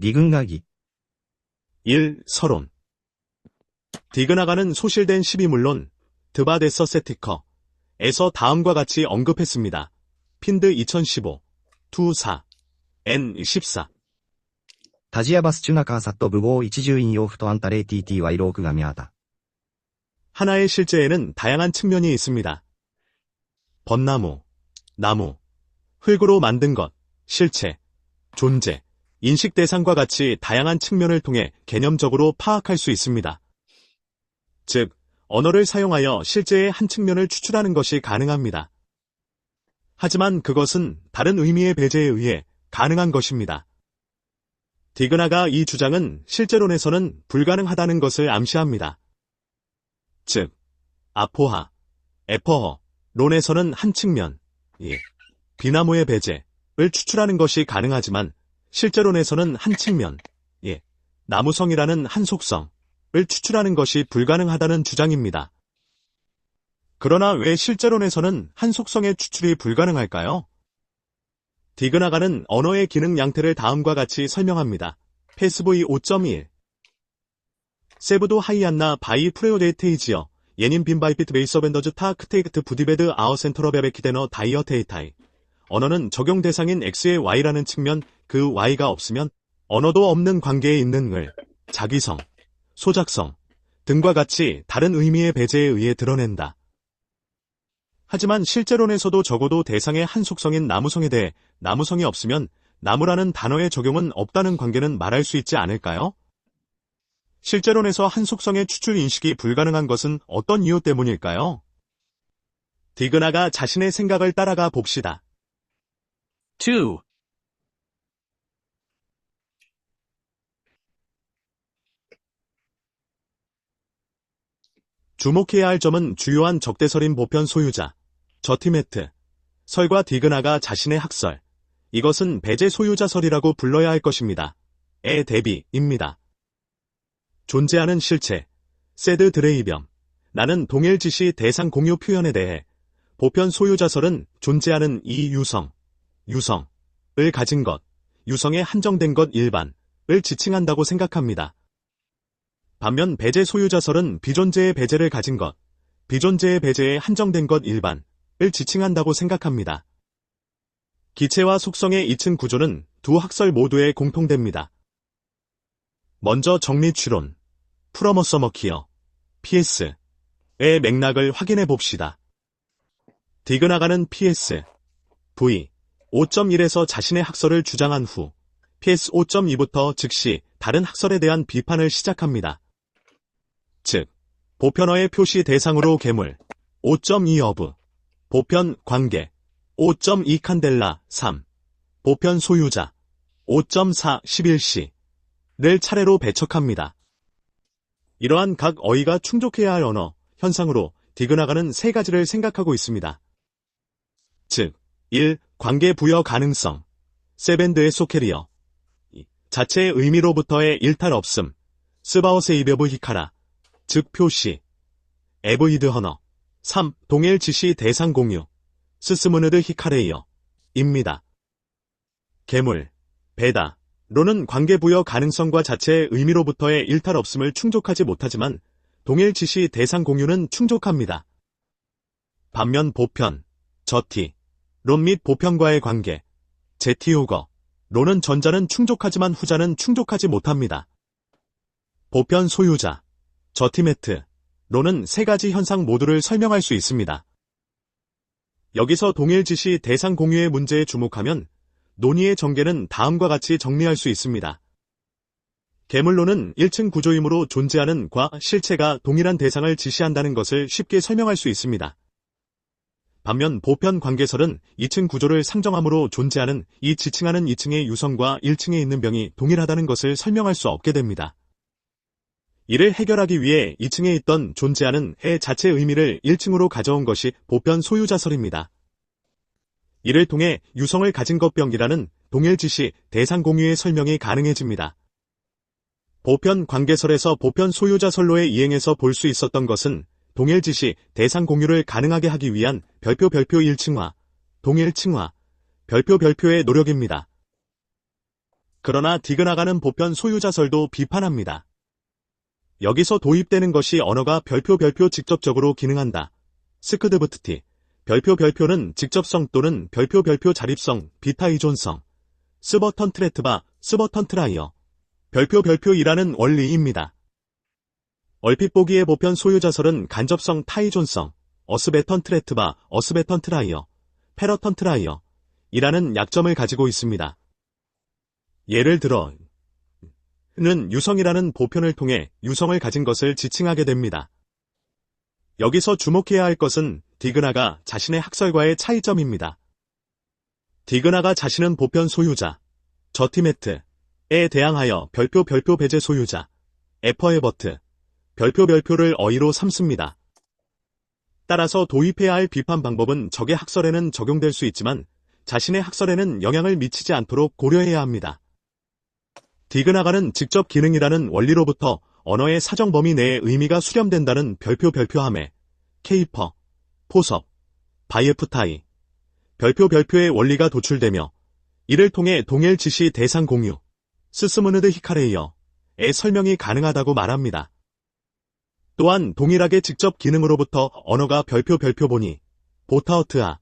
니근가기 1. 서론 디그나가는 소실된 시비 물론 드바데서 세티커 에서 다음과 같이 언급했습니다. 핀드 2015 24 N14 다지야바스 츄나카사 더블고 이치즈인 요프토 안타레 DDY로 그가미하다. 하나의 실제에는 다양한 측면이 있습니다. 벚나무, 나무, 흙으로 만든 것, 실체, 존재, 인식 대상과 같이 다양한 측면을 통해 개념적으로 파악할 수 있습니다. 즉, 언어를 사용하여 실제의 한 측면을 추출하는 것이 가능합니다. 하지만 그것은 다른 의미의 배제에 의해 가능한 것입니다. 디그나가 이 주장은 실제론에서는 불가능하다는 것을 암시합니다. 즉, 아포하, 에퍼허, 론에서는 한 측면, 예, 비나무의 배제를 추출하는 것이 가능하지만 실제론에서는 한 측면, 예, 나무성이라는 한 속성을 추출하는 것이 불가능하다는 주장입니다. 그러나 왜 실제론에서는 한 속성의 추출이 불가능할까요? 디그나가는 언어의 기능 양태를 다음과 같이 설명합니다. 패스보이 5.1 세브도 하이안나 바이 프레오데테이지어 예닌 빈바이피트 베이서벤더즈 타 크테이크트 부디베드 아어센터러 베베키데너 다이어 테이타이 언어는 적용 대상인 X의 Y라는 측면 그 Y가 없으면 언어도 없는 관계에 있는 을, 자기성, 소작성 등과 같이 다른 의미의 배제에 의해 드러낸다. 하지만 실제론에서도 적어도 대상의 한 속성인 나무성에 대해 나무성이 없으면 나무라는 단어의 적용은 없다는 관계는 말할 수 있지 않을까요? 실제론에서 한 속성의 추출 인식이 불가능한 것은 어떤 이유 때문일까요? 디그나가 자신의 생각을 따라가 봅시다. 2. 주목해야 할 점은 주요한 적대설인 보편 소유자, 저티메트, 설과 디그나가 자신의 학설, 이것은 배제 소유자설이라고 불러야 할 것입니다. 에 대비입니다. 존재하는 실체, 세드 드레이병, 나는 동일 지시 대상 공유 표현에 대해 보편 소유자설은 존재하는 이 유성, 유성을 가진 것, 유성에 한정된 것 일반을 지칭한다고 생각합니다. 반면 배제 소유자설은 비존재의 배제를 가진 것, 비존재의 배제에 한정된 것 일반을 지칭한다고 생각합니다. 기체와 속성의 2층 구조는 두 학설 모두에 공통됩니다. 먼저 정리 추론, 프로머서머키어, PS, 의 맥락을 확인해 봅시다. 디그나가는 PS, V, 5.1에서 자신의 학설을 주장한 후, PS 5.2부터 즉시 다른 학설에 대한 비판을 시작합니다. 즉, 보편어의 표시 대상으로 괴물, 5.2 어브, 보편 관계, 5.2 칸델라, 3, 보편 소유자, 5.4 11시를 차례로 배척합니다. 이러한 각 어휘가 충족해야 할 언어, 현상으로 디그나가는 세 가지를 생각하고 있습니다. 즉, 1. 관계 부여 가능성, 세밴드의 소캐리어, 자체의 의미로부터의 일탈 없음, 스바오세 이베브 히카라, 즉 표시, 에브이드 허너, 3. 동일 지시 대상 공유, 스스무느드 히카레이어, 입니다. 괴물, 베다, 로는 관계부여 가능성과 자체의 의미로부터의 일탈 없음을 충족하지 못하지만 동일 지시 대상 공유는 충족합니다. 반면 보편, 저티, 론 및 보편과의 관계, 제티오거, 로는 전자는 충족하지만 후자는 충족하지 못합니다. 보편 소유자, 저티메트, 로는 세 가지 현상 모두를 설명할 수 있습니다. 여기서 동일 지시 대상 공유의 문제에 주목하면 논의의 전개는 다음과 같이 정리할 수 있습니다. 괴물론은 1층 구조이므로 존재하는 과 실체가 동일한 대상을 지시한다는 것을 쉽게 설명할 수 있습니다. 반면 보편 관계설은 2층 구조를 상정함으로 존재하는 이 지칭하는 2층의 유성과 1층에 있는 병이 동일하다는 것을 설명할 수 없게 됩니다. 이를 해결하기 위해 2층에 있던 존재하는 해 자체 의미를 1층으로 가져온 것이 보편 소유자설입니다. 이를 통해 유성을 가진 것병이라는 동일 지시 대상 공유의 설명이 가능해집니다. 보편 관계설에서 보편 소유자설로의 이행에서 볼 수 있었던 것은 동일 지시 대상 공유를 가능하게 하기 위한 별표 별표 1층화, 동일 층화, 별표 별표의 노력입니다. 그러나 디그나가는 보편 소유자설도 비판합니다. 여기서 도입되는 것이 언어가 별표 별표 직접적으로 기능한다. 스크드브트티. 별표 별표는 직접성 또는 별표 별표 자립성, 비타 이존성. 스버턴 트레트바, 스버턴 트라이어. 별표 별표이라는 원리입니다. 얼핏 보기에 보편 소유자설은 간접성 타이존성, 어스베턴 트레트바, 어스베턴 트라이어, 페러턴 트라이어, 이라는 약점을 가지고 있습니다. 예를 들어, 는 유성이라는 보편을 통해 유성을 가진 것을 지칭하게 됩니다. 여기서 주목해야 할 것은 디그나가 자신의 학설과의 차이점입니다. 디그나가 자신은 보편 소유자, 저티메트에 대항하여 별표 별표 배제 소유자, 에퍼에버트, 별표 별표를 어휘로 삼습니다. 따라서 도입해야 할 비판 방법은 적의 학설에는 적용될 수 있지만 자신의 학설에는 영향을 미치지 않도록 고려해야 합니다. 디그나가는 직접 기능이라는 원리로부터 언어의 사정 범위 내에 의미가 수렴된다는 별표 별표함에 케이퍼, 포섭, 바이에프타이, 별표 별표의 원리가 도출되며 이를 통해 동일 지시 대상 공유, 스스무느드 히카레이어의 설명이 가능하다고 말합니다. 또한 동일하게 직접 기능으로부터 언어가 별표 별표 보니 보타어트아,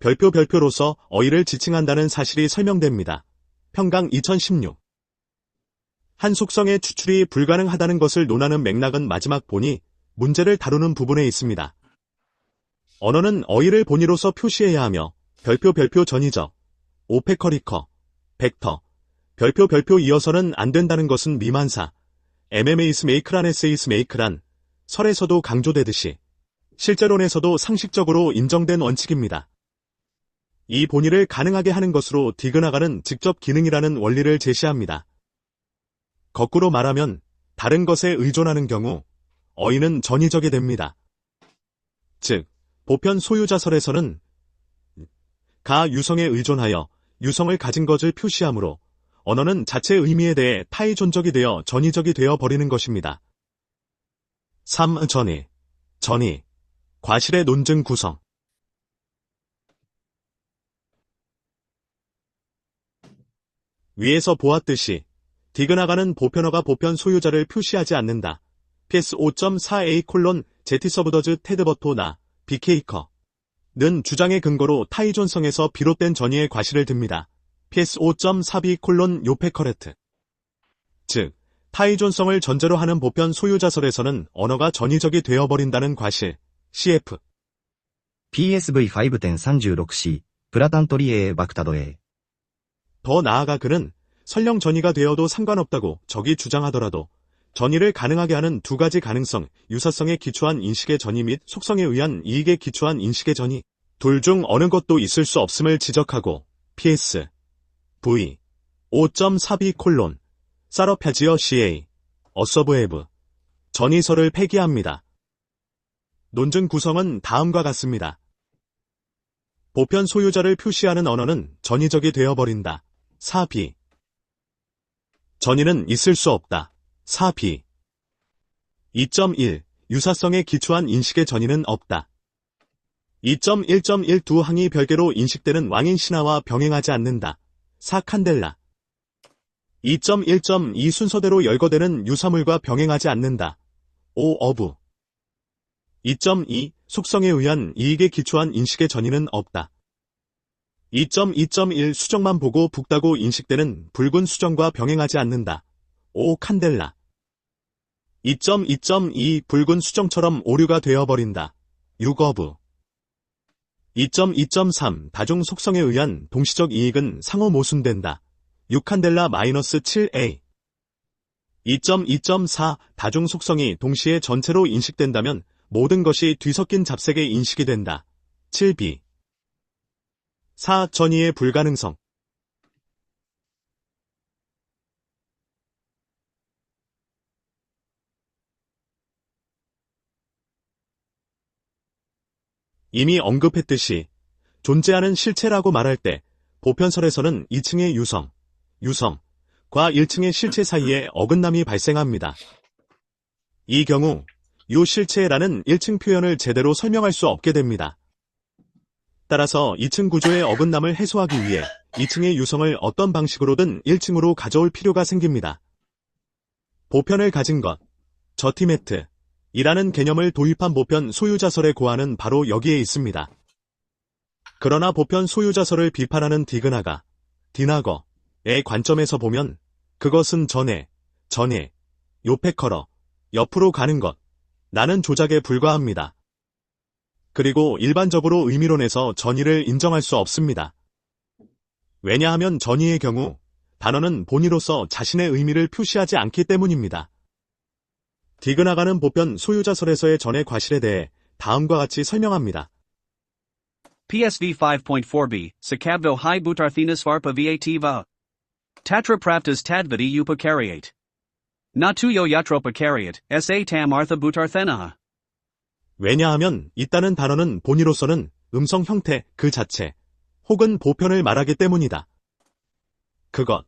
별표 별표로서 어휘를 지칭한다는 사실이 설명됩니다. 평강 2016 한 속성의 추출이 불가능하다는 것을 논하는 맥락은 마지막 본이 문제를 다루는 부분에 있습니다. 언어는 어휘를 본의로서 표시해야 하며 별표 별표 전이적, 오페커리커, 벡터, 별표 별표 이어서는 안 된다는 것은 미만사, MMA스 메이크란 에세이스 메이크란 설에서도 강조되듯이 실제론에서도 상식적으로 인정된 원칙입니다. 이 본의를 가능하게 하는 것으로 디그나가는 직접 기능이라는 원리를 제시합니다. 거꾸로 말하면 다른 것에 의존하는 경우 어휘는 전이적이 됩니다. 즉, 보편 소유자설에서는 가 유성에 의존하여 유성을 가진 것을 표시하므로 언어는 자체 의미에 대해 타의존적이 되어 전이적이 되어 버리는 것입니다. 3. 전이, 전이, 과실의 논증 구성 위에서 보았듯이 디그나가는 보편어가 보편 소유자를 표시하지 않는다. PS 5.4a 콜론 제티서브더즈 테드버토나 비케이커. 는 주장의 근거로 타이존성에서 비롯된 전의의 과실을 듭니다. PS 5.4b 콜론 요페커레트. 즉 타이존성을 전제로 하는 보편 소유자설에서는 언어가 전의적이 되어버린다는 과실. CF PSV 5.36C 브라탄토리에의 막타도에. 더 나아가 그는 설령 전이가 되어도 상관없다고 적이 주장하더라도 전이를 가능하게 하는 두 가지 가능성, 유사성에 기초한 인식의 전이 및 속성에 의한 이익에 기초한 인식의 전이 둘 중 어느 것도 있을 수 없음을 지적하고 PS V 5.4B 콜론 사러파지어 CA 어서브에브 전이설을 폐기합니다. 논증 구성은 다음과 같습니다. 보편 소유자를 표시하는 언어는 전이적이 되어버린다. 4B 전이는 있을 수 없다. 4B 2.1 유사성에 기초한 인식의 전이는 없다. 2.1.1 두 항이 별개로 인식되는 왕인 신화와 병행하지 않는다. 4 칸델라 2.1.2 순서대로 열거되는 유사물과 병행하지 않는다. 5 어부 2.2 속성에 의한 이익에 기초한 인식의 전이는 없다. 2.2.1 수정만 보고 붓다고 인식되는 붉은 수정과 병행하지 않는다. 5 칸델라 2.2.2 붉은 수정처럼 오류가 되어버린다. 6 어부 2.2.3 다중 속성에 의한 동시적 이익은 상호 모순된다. 6칸델라 마이너스 7a 2.2.4 다중 속성이 동시에 전체로 인식된다면 모든 것이 뒤섞인 잡색에 인식이 된다. 7b 4. 전이의 불가능성 이미 언급했듯이 존재하는 실체라고 말할 때 보편설에서는 2층의 유성, 유성, 과 1층의 실체 사이에 어긋남이 발생합니다. 이 경우 요 실체라는 1층 표현을 제대로 설명할 수 없게 됩니다. 따라서 2층 구조의 어긋남을 해소하기 위해 2층의 유성을 어떤 방식으로든 1층으로 가져올 필요가 생깁니다. 보편을 가진 것, 저티매트, 이라는 개념을 도입한 보편 소유자설의 고안은 바로 여기에 있습니다. 그러나 보편 소유자설을 비판하는 디그나가, 디나거의 관점에서 보면 그것은 전에, 전에, 요페커러, 옆으로 가는 것, 나는 조작에 불과합니다. 그리고 일반적으로 의미론에서 전의를 인정할 수 없습니다. 왜냐하면 전의의 경우 단어는 본의로서 자신의 의미를 표시하지 않기 때문입니다. 디그나가는 보편 소유자설에서의 전의 과실에 대해 다음과 같이 설명합니다. PSV 5.4b, Sakabdo hi butarthinas varpa vativa. Tatra praptas tadvidi upakariate. Natuyo yatropakariate, sa tam artha butarthenaha. 왜냐하면 있다는 단어는 본의로서는 음성 형태 그 자체 혹은 보편을 말하기 때문이다. 그것,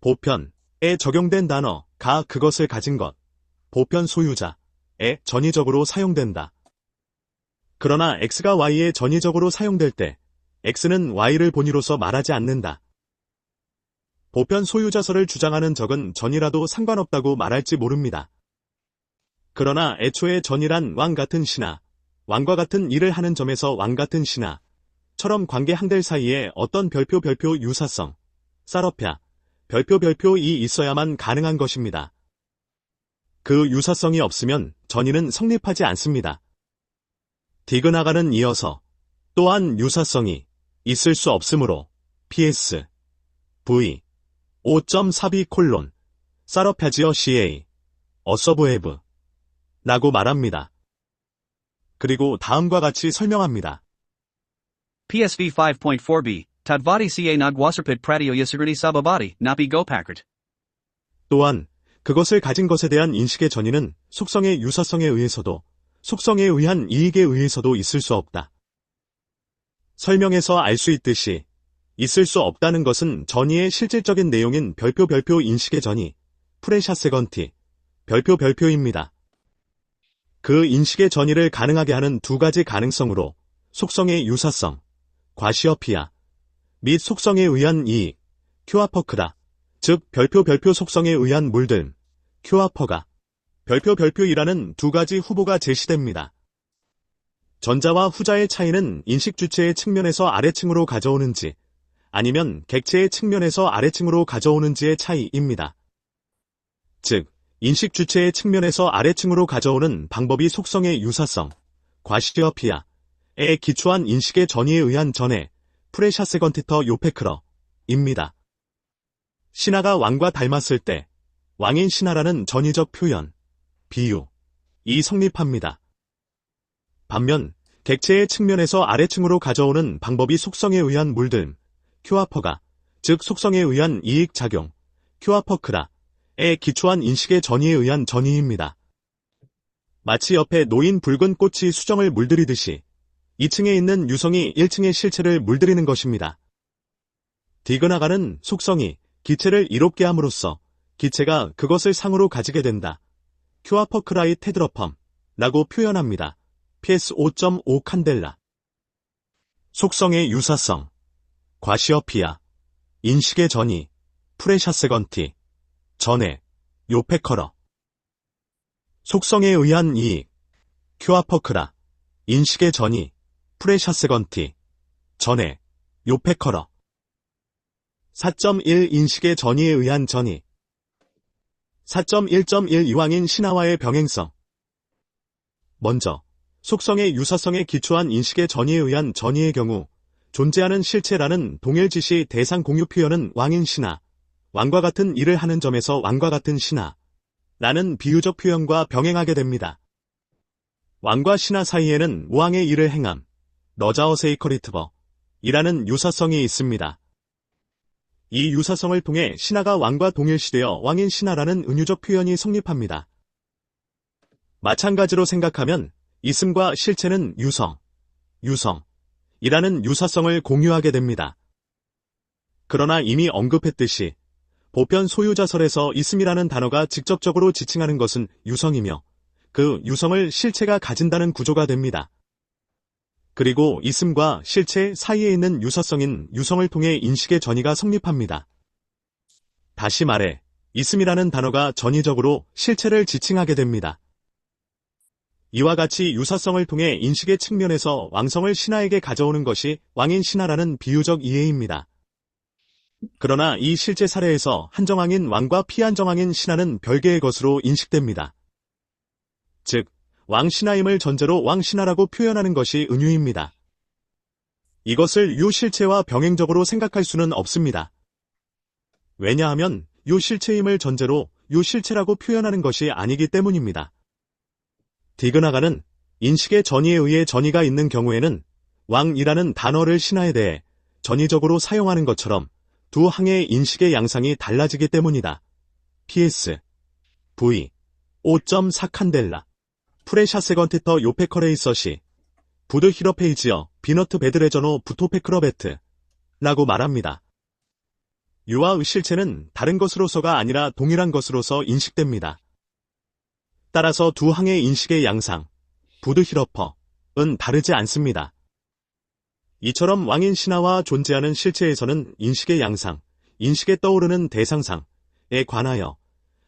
보편에 적용된 단어 가 그것을 가진 것, 보편 소유자에 전의적으로 사용된다. 그러나 x가 y에 전의적으로 사용될 때 x는 y를 본의로서 말하지 않는다. 보편 소유자설을 주장하는 적은 전이라도 상관없다고 말할지 모릅니다. 그러나 애초에 전이란 왕 같은 신하, 왕과 같은 일을 하는 점에서 왕 같은 신하 처럼 관계 한들 사이에 어떤 별표 별표 유사성, 사러펴, 별표 별표 이 있어야만 가능한 것입니다. 그 유사성이 없으면 전이는 성립하지 않습니다. 디그나가는 이어서 또한 유사성이 있을 수 없으므로 PS V 5.42 콜론 사러파지어 CA 어서브헤브 라고 말합니다. 그리고 다음과 같이 설명합니다. PSV 5.4b, Tadvadi ca nagwasarpit pratio yasigrani sababadi, napi gopakert. 또한 그것을 가진 것에 대한 인식의 전이는 속성의 유사성에 의해서도 속성에 의한 이익에 의해서도 있을 수 없다. 설명에서 알 수 있듯이 있을 수 없다는 것은 전이의 실질적인 내용인 별표 별표 인식의 전이 프레샤 세건티 별표 별표입니다. 그 인식의 전이를 가능하게 하는 두 가지 가능성으로 속성의 유사성, 과시어피아 및 속성에 의한 이익, 큐아퍼크다. 즉 별표 별표 속성에 의한 물들m, 큐아퍼가 별표 별표이라는 두 가지 후보가 제시됩니다. 전자와 후자의 차이는 인식 주체의 측면에서 아래층으로 가져오는지 아니면 객체의 측면에서 아래층으로 가져오는지의 차이입니다. 즉, 인식 주체의 측면에서 아래층으로 가져오는 방법이 속성의 유사성, 과시어피아에 기초한 인식의 전이에 의한 전에 프레샤세건티터 요페크러입니다. 신하가 왕과 닮았을 때 왕인 신하라는 전의적 표현, 비유, 이 성립합니다. 반면 객체의 측면에서 아래층으로 가져오는 방법이 속성에 의한 물들m, 큐아퍼가, 즉 속성에 의한 이익작용, 큐아퍼크라 에 기초한 인식의 전의에 의한 전의입니다. 마치 옆에 놓인 붉은 꽃이 수정을 물들이듯이 2층에 있는 유성이 1층의 실체를 물들이는 것입니다. 디그나가는 속성이 기체를 이롭게 함으로써 기체가 그것을 상으로 가지게 된다. 큐아퍼크라이 테드러펌 라고 표현합니다. PS 5.5 칸델라 속성의 유사성 과시어피아 인식의 전이 프레샤세건티 전에 요페커러 속성에 의한 이익 큐아퍼크라 인식의 전이 프레샤세건티 전에 요페커러 4.1 인식의 전이에 의한 전이. 4.1.1 이왕인 신화와의 병행성. 먼저 속성의 유사성에 기초한 인식의 전이에 의한 전이의 경우 존재하는 실체라는 동일 지시 대상 공유 표현은 왕인 신하, 왕과 같은 일을 하는 점에서 왕과 같은 신하, 라는 비유적 표현과 병행하게 됩니다. 왕과 신하 사이에는 왕의 일을 행함, 너자어세이커리트버, 이라는 유사성이 있습니다. 이 유사성을 통해 신하가 왕과 동일시되어 왕인 신하라는 은유적 표현이 성립합니다. 마찬가지로 생각하면 있음과 실체는 유성, 유성, 이라는 유사성을 공유하게 됩니다. 그러나 이미 언급했듯이 보편 소유자설에서 있음이라는 단어가 직접적으로 지칭하는 것은 유성이며 그 유성을 실체가 가진다는 구조가 됩니다. 그리고 있음과 실체 사이에 있는 유사성인 유성을 통해 인식의 전이가 성립합니다. 다시 말해, 있음이라는 단어가 전이적으로 실체를 지칭하게 됩니다. 이와 같이 유사성을 통해 인식의 측면에서 왕성을 신하에게 가져오는 것이 왕인 신하라는 비유적 이해입니다. 그러나 이 실제 사례에서 한정왕인 왕과 피한정왕인 신하는 별개의 것으로 인식됩니다. 즉, 왕신하임을 전제로 왕신하라고 표현하는 것이 은유입니다. 이것을 유실체와 병행적으로 생각할 수는 없습니다. 왜냐하면 유실체임을 전제로 유실체라고 표현하는 것이 아니기 때문입니다. 디그나가는 인식의 전이에 의해 전이가 있는 경우에는 왕이라는 단어를 신하에 대해 전이적으로 사용하는 것처럼 두 항의 인식의 양상이 달라지기 때문이다. PS V 5.4 칸델라 프레샤 세건티터 요페커레이서시 부드 히러페이지어 비너트 베드레저노 부토페크러베트 라고 말합니다. 유아의 실체는 다른 것으로서가 아니라 동일한 것으로서 인식됩니다. 따라서 두 항의 인식의 양상, 부드 히러퍼은 다르지 않습니다. 이처럼 왕인 신하와 존재하는 실체에서는 인식의 양상, 인식에 떠오르는 대상상에 관하여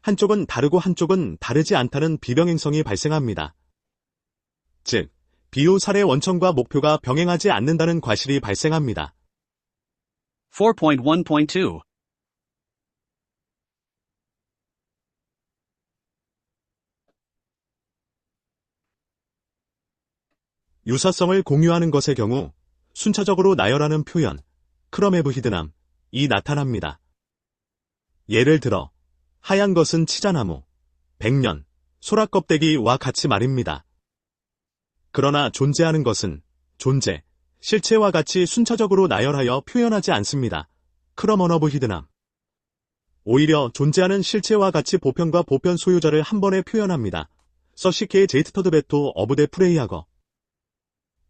한쪽은 다르고 한쪽은 다르지 않다는 비병행성이 발생합니다. 즉, 비유 사례 원천과 목표가 병행하지 않는다는 과실이 발생합니다. 4.1.2. 유사성을 공유하는 것의 경우 순차적으로 나열하는 표현, 크럼에브 히드남 이 나타납니다. 예를 들어 하얀 것은 치자나무, 백년, 소라껍데기와 같이 말입니다. 그러나 존재하는 것은 존재, 실체와 같이 순차적으로 나열하여 표현하지 않습니다. 크럼어너브 히드남. 오히려 존재하는 실체와 같이 보편과 보편 소유자를 한 번에 표현합니다. 서시케의 제이트 터드 베토 어브데 프레이하거.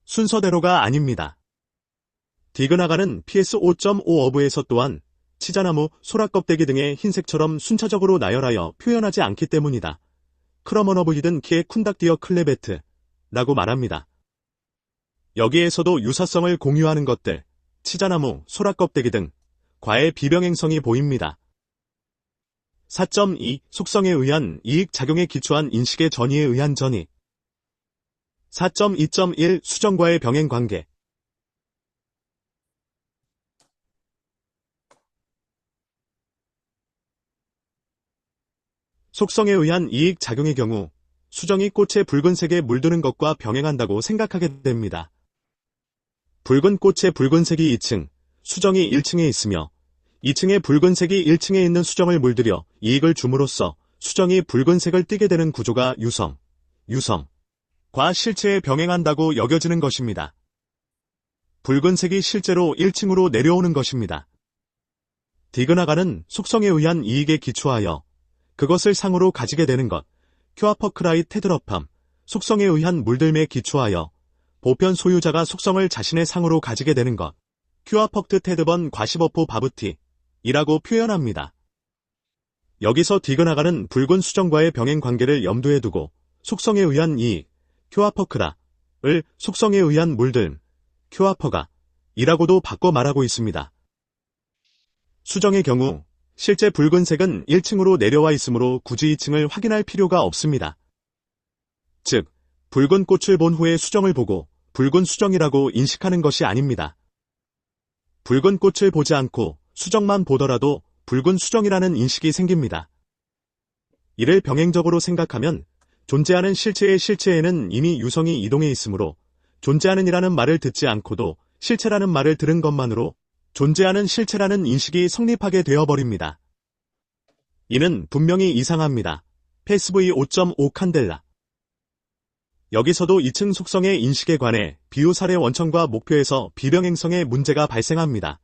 순서대로가 아닙니다. 디그나가는 PS 5.5 어브에서 또한 치자나무, 소라껍데기 등의 흰색처럼 순차적으로 나열하여 표현하지 않기 때문이다. 크러머너브 히든 키의 쿤닥디어 클레베트 라고 말합니다. 여기에서도 유사성을 공유하는 것들, 치자나무, 소라껍데기 등 과의 비병행성이 보입니다. 4.2 속성에 의한 이익작용에 기초한 인식의 전이에 의한 전이 4.2.1 수정과의 병행 관계 속성에 의한 이익 작용의 경우 수정이 꽃의 붉은색에 물드는 것과 병행한다고 생각하게 됩니다. 붉은 꽃의 붉은색이 2층, 수정이 1층에 있으며 2층의 붉은색이 1층에 있는 수정을 물들여 이익을 줌으로써 수정이 붉은색을 띠게 되는 구조가 유성, 유성, 과 실체에 병행한다고 여겨지는 것입니다. 붉은색이 실제로 1층으로 내려오는 것입니다. 디그나가는 속성에 의한 이익에 기초하여 그것을 상으로 가지게 되는 것, 큐아퍼크라이 테드러팜, 속성에 의한 물들매에 기초하여 보편 소유자가 속성을 자신의 상으로 가지게 되는 것, 큐아퍽트 테드번 과시버포 바브티, 이라고 표현합니다. 여기서 디그나가는 붉은 수정과의 병행 관계를 염두에 두고 속성에 의한 이익, 큐아퍼크라를 속성에 의한 물들음, 큐아퍼가 이라고도 바꿔 말하고 있습니다. 수정의 경우 실제 붉은색은 1층으로 내려와 있으므로 굳이 2층을 확인할 필요가 없습니다. 즉, 붉은 꽃을 본 후에 수정을 보고 붉은 수정이라고 인식하는 것이 아닙니다. 붉은 꽃을 보지 않고 수정만 보더라도 붉은 수정이라는 인식이 생깁니다. 이를 병행적으로 생각하면 존재하는 실체의 실체에는 이미 유성이 이동해 있으므로 존재하는 이라는 말을 듣지 않고도 실체라는 말을 들은 것만으로 존재하는 실체라는 인식이 성립하게 되어버립니다. 이는 분명히 이상합니다. 패스브이 5.5 칸델라. 여기서도 2층 속성의 인식에 관해 비유 사례 원천과 목표에서 비병행성의 문제가 발생합니다.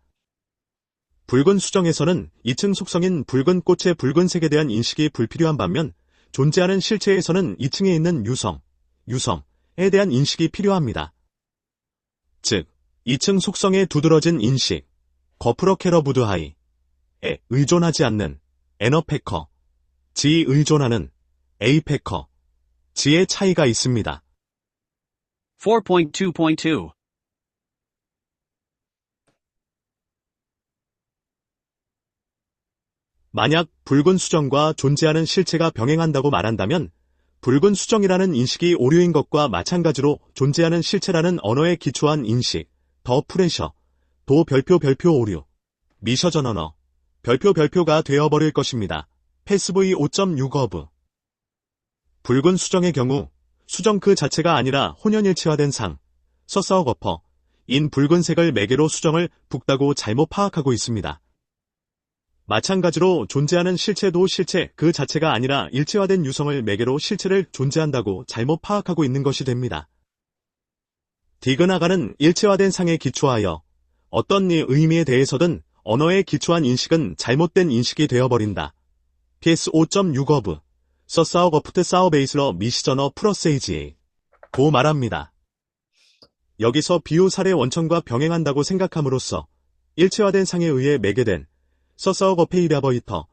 붉은 수정에서는 2층 속성인 붉은 꽃의 붉은색에 대한 인식이 불필요한 반면 존재하는 실체에서는 2층에 있는 유성, 유성에 대한 인식이 필요합니다. 즉, 2층 속성에 두드러진 인식, 거프로케러부드하이에 의존하지 않는 에너패커, 지 의존하는 에이패커, 지의 차이가 있습니다. 4.2.2 만약 붉은 수정과 존재하는 실체가 병행한다고 말한다면 붉은 수정이라는 인식이 오류인 것과 마찬가지로 존재하는 실체라는 언어에 기초한 인식, 더 프레셔, 도 별표 별표 오류, 미셔 전 언어, 별표 별표가 되어버릴 것입니다. 패스브이 5.6 어브 붉은 수정의 경우 수정 그 자체가 아니라 혼연일치화된 상, 서사어거퍼, 인 붉은색을 매개로 수정을 붓다고 잘못 파악하고 있습니다. 마찬가지로 존재하는 실체도 실체 그 자체가 아니라 일체화된 유성을 매개로 실체를 존재한다고 잘못 파악하고 있는 것이 됩니다. 디그나가는 일체화된 상에 기초하여 어떤 이 의미에 대해서든 언어에 기초한 인식은 잘못된 인식이 되어버린다. PS 5.6어브 서 사우 거프트 사우 베이스러 미시저너 프로세이지 고 말합니다. 여기서 사례 원천과 병행한다고 생각함으로써 일체화된 상에 의해 매개된 서사우 거페이라버이터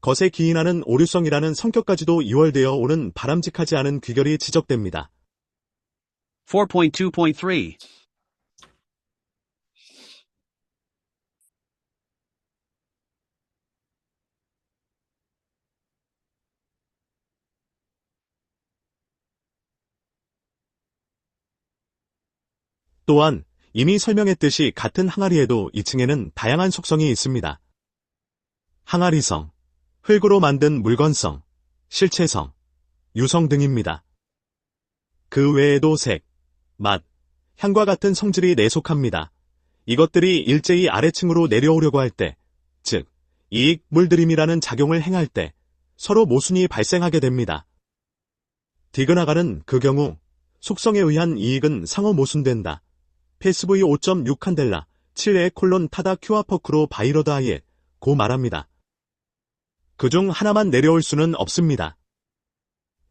것에 기인하는 오류성이라는 성격까지도 이월되어 오는 바람직하지 않은 귀결이 지적됩니다. 4.2.3. 또한 이미 설명했듯이 같은 항아리에도 2층에는 다양한 속성이 있습니다. 항아리성, 흙으로 만든 물건성, 실체성, 유성 등입니다. 그 외에도 색, 맛, 향과 같은 성질이 내속합니다. 이것들이 일제히 아래층으로 내려오려고 할 때, 즉, 이익 물들임이라는 작용을 행할 때 서로 모순이 발생하게 됩니다. 디그나가는 그 경우 속성에 의한 이익은 상호 모순된다. PSV 5.6 칸델라 7에 콜론 타다 큐아퍼크로 바이러드 아이에 고 말합니다. 그중 하나만 내려올 수는 없습니다.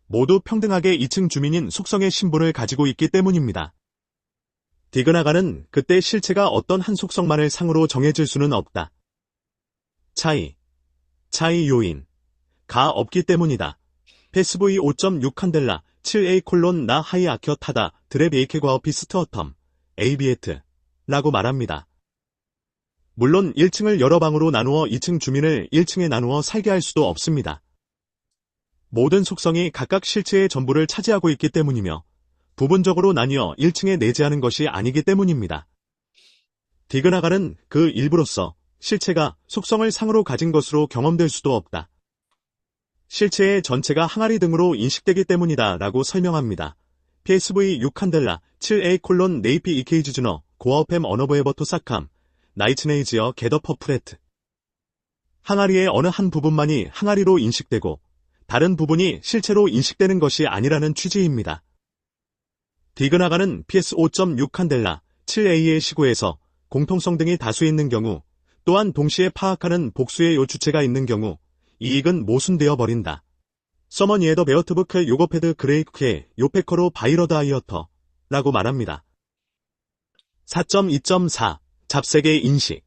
모두 평등하게 2층 주민인 속성의 신분을 가지고 있기 때문입니다. 디그나가는 그때 실체가 어떤 한 속성만을 상으로 정해질 수는 없다. 차이, 차이 요인, 가 없기 때문이다. 패스브이 5.6 칸델라 7A 콜론 나 하이 아켜 타다 드랩 에이케 과오피스트 어텀 에이비에트 라고 말합니다. 물론 1층을 여러 방으로 나누어 2층 주민을 1층에 나누어 살게 할 수도 없습니다. 모든 속성이 각각 실체의 전부를 차지하고 있기 때문이며 부분적으로 나뉘어 1층에 내재하는 것이 아니기 때문입니다. 디그나갈은 그 일부로서 실체가 속성을 상으로 가진 것으로 경험될 수도 없다. 실체의 전체가 항아리 등으로 인식되기 때문이다 라고 설명합니다. PSV 6칸델라 7A 콜론 네이피 이케이즈 주너 고아오팸 어너버에버토 사캄 나이츠네이지어 게더퍼 프레트 항아리의 어느 한 부분만이 항아리로 인식되고 다른 부분이 실체로 인식되는 것이 아니라는 취지입니다. 디그나가는 PS 5.6 칸델라 7A의 시구에서 공통성 등이 다수 있는 경우 또한 동시에 파악하는 복수의 요 주체가 있는 경우 이익은 모순되어 버린다. 서머니에더 베어트부크 요거패드 그레이크의 요페커로 바이러드 아이어터 라고 말합니다. 4.2.4 잡색의 인식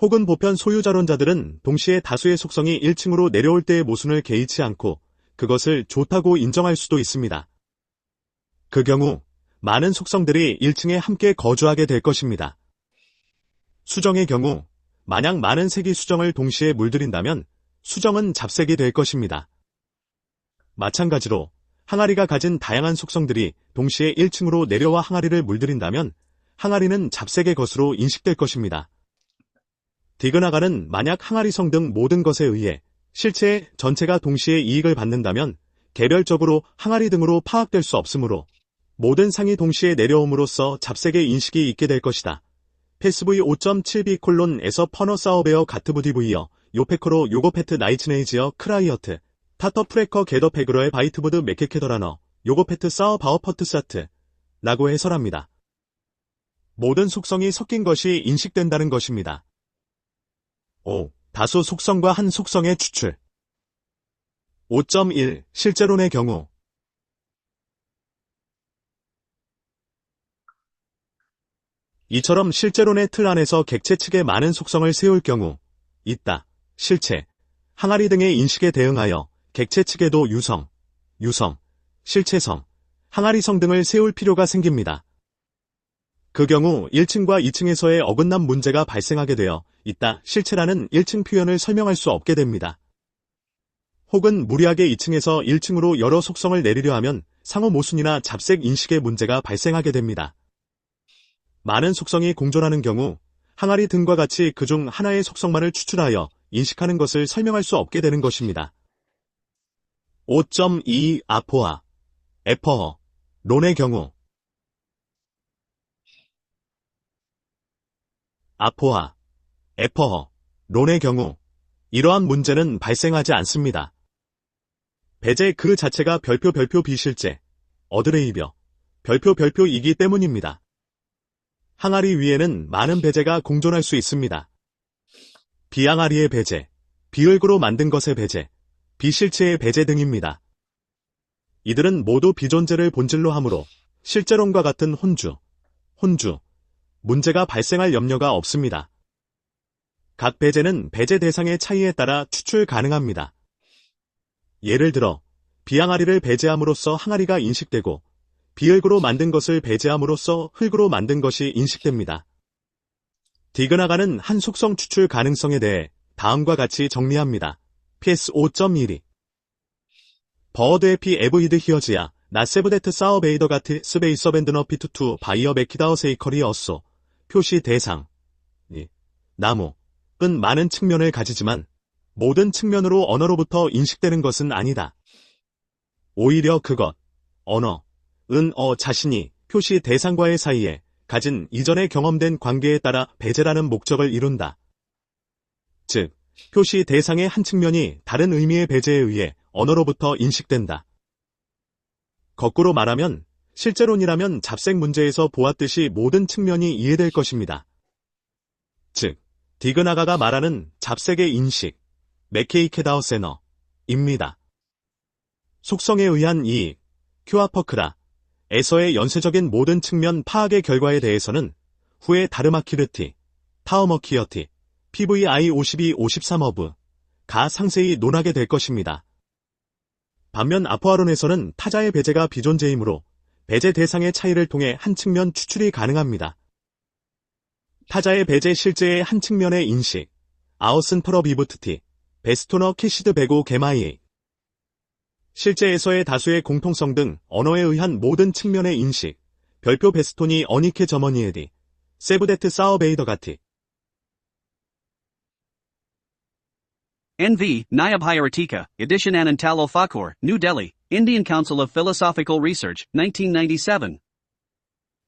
혹은 보편 소유자론자들은 동시에 다수의 속성이 1층으로 내려올 때의 모순을 개의치 않고 그것을 좋다고 인정할 수도 있습니다. 그 경우 많은 속성들이 1층에 함께 거주하게 될 것입니다. 수정의 경우 만약 많은 색이 수정을 동시에 물들인다면 수정은 잡색이 될 것입니다. 마찬가지로 항아리가 가진 다양한 속성들이 동시에 1층으로 내려와 항아리를 물들인다면 항아리는 잡색의 것으로 인식될 것입니다. 디그나가는 만약 항아리성 등 모든 것에 의해 실체 전체가 동시에 이익을 받는다면 개별적으로 항아리 등으로 파악될 수 없으므로 모든 상이 동시에 내려옴으로써 잡색의 인식이 있게 될 것이다. 패스브이 5.7b 콜론에서 퍼너 사우베어 가트부디브이어 요페커로 요거페트 나이츠네이지어 크라이어트 타터 프레커 게더 페그러의 바이트보드 메케케더라너 요거페트 사워 바워퍼트 사트 라고 해설합니다. 모든 속성이 섞인 것이 인식된다는 것입니다. 5. 다수 속성과 한 속성의 추출 5.1 실제론의 경우 이처럼 실제론의 틀 안에서 객체 측에 많은 속성을 세울 경우 있다, 실체, 항아리 등의 인식에 대응하여 객체 측에도 유성, 유성, 실체성, 항아리성 등을 세울 필요가 생깁니다. 그 경우 1층과 2층에서의 어긋남 문제가 발생하게 되어 있다 실체라는 1층 표현을 설명할 수 없게 됩니다. 혹은 무리하게 2층에서 1층으로 여러 속성을 내리려 하면 상호 모순이나 잡색 인식의 문제가 발생하게 됩니다. 많은 속성이 공존하는 경우 항아리 등과 같이 그 중 하나의 속성만을 추출하여 인식하는 것을 설명할 수 없게 되는 것입니다. 5.2 아포아, 에퍼허, 론의 경우 아포아, 에퍼허, 론의 경우 이러한 문제는 발생하지 않습니다. 배제 그 자체가 별표 별표 비실제, 어드레이벼, 별표 별표이기 때문입니다. 항아리 위에는 많은 배제가 공존할 수 있습니다. 비항아리의 배제, 비을구로 만든 것의 배제, 비실체의 배제 등입니다. 이들은 모두 비존재를 본질로 하므로 실제론과 같은 혼주, 혼주, 문제가 발생할 염려가 없습니다. 각 배제는 배제 대상의 차이에 따라 추출 가능합니다. 예를 들어 비항아리를 배제함으로써 항아리가 인식되고 비흙으로 만든 것을 배제함으로써 흙으로 만든 것이 인식됩니다. 디그나가는 한 속성 추출 가능성에 대해 다음과 같이 정리합니다. PS 5.12 버드 에피 에브이드 히어즈야 나세브데트 사어베이더 가트 스베이서 밴드너 피투 투 바이어 메키다어 세이커리 어쏘 표시 대상. 이, 나무. 은 많은 측면을 가지지만 모든 측면으로 언어로부터 인식되는 것은 아니다. 오히려 그것, 언어, 은, 어 자신이 표시 대상과의 사이에 가진 이전에 경험된 관계에 따라 배제라는 목적을 이룬다. 즉, 표시 대상의 한 측면이 다른 의미의 배제에 의해 언어로부터 인식된다. 거꾸로 말하면 실제론이라면 잡색 문제에서 보았듯이 모든 측면이 이해될 것입니다. 즉, 디그나가가 말하는 잡색의 인식, 메케이케다우세너입니다. 속성에 의한 이익, 큐아퍼크라, 에서의 연쇄적인 모든 측면 파악의 결과에 대해서는 후에 다르마키르티, 타우머키어티, PVI 52-53어브, 가 상세히 논하게 될 것입니다. 반면 아포아론에서는 타자의 배제가 비존재이므로 배제 대상의 차이를 통해 한 측면 추출이 가능합니다. 타자의 배제 실제의 한 측면의 인식, 아우슨 터러 비브트티, 베스토너 캐시드 베고 게마이 실제에서의 다수의 공통성 등 언어에 의한 모든 측면의 인식, 별표 베스토니 어니케 저머니에디, 세브데트 사어베이더 가티, NV, Nayab Hierarchika, Edition Anantalo Thakur, New Delhi, Indian Council of Philosophical Research, 1997.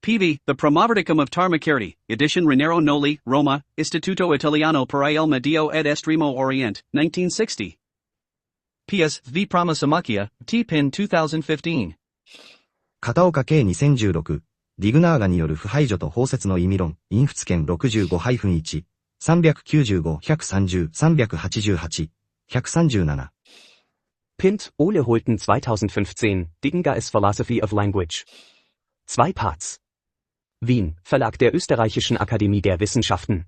PV, The Promoverticum of Tarmakirti, Edition Renero Noli, Roma, Istituto Italiano per il Medio ed Estremo Orient, 1960. PS, V Promisamakia, T-Pin 2015. 片岡圭2016、ディグナーガによる腐敗除と包摂の意味論、インフツ権65-1、395、130、388、137。 Pint, Ole Holten 2015, Diggengeist Philosophy of Language. Zwei Parts. Wien, Verlag der Österreichischen Akademie der Wissenschaften.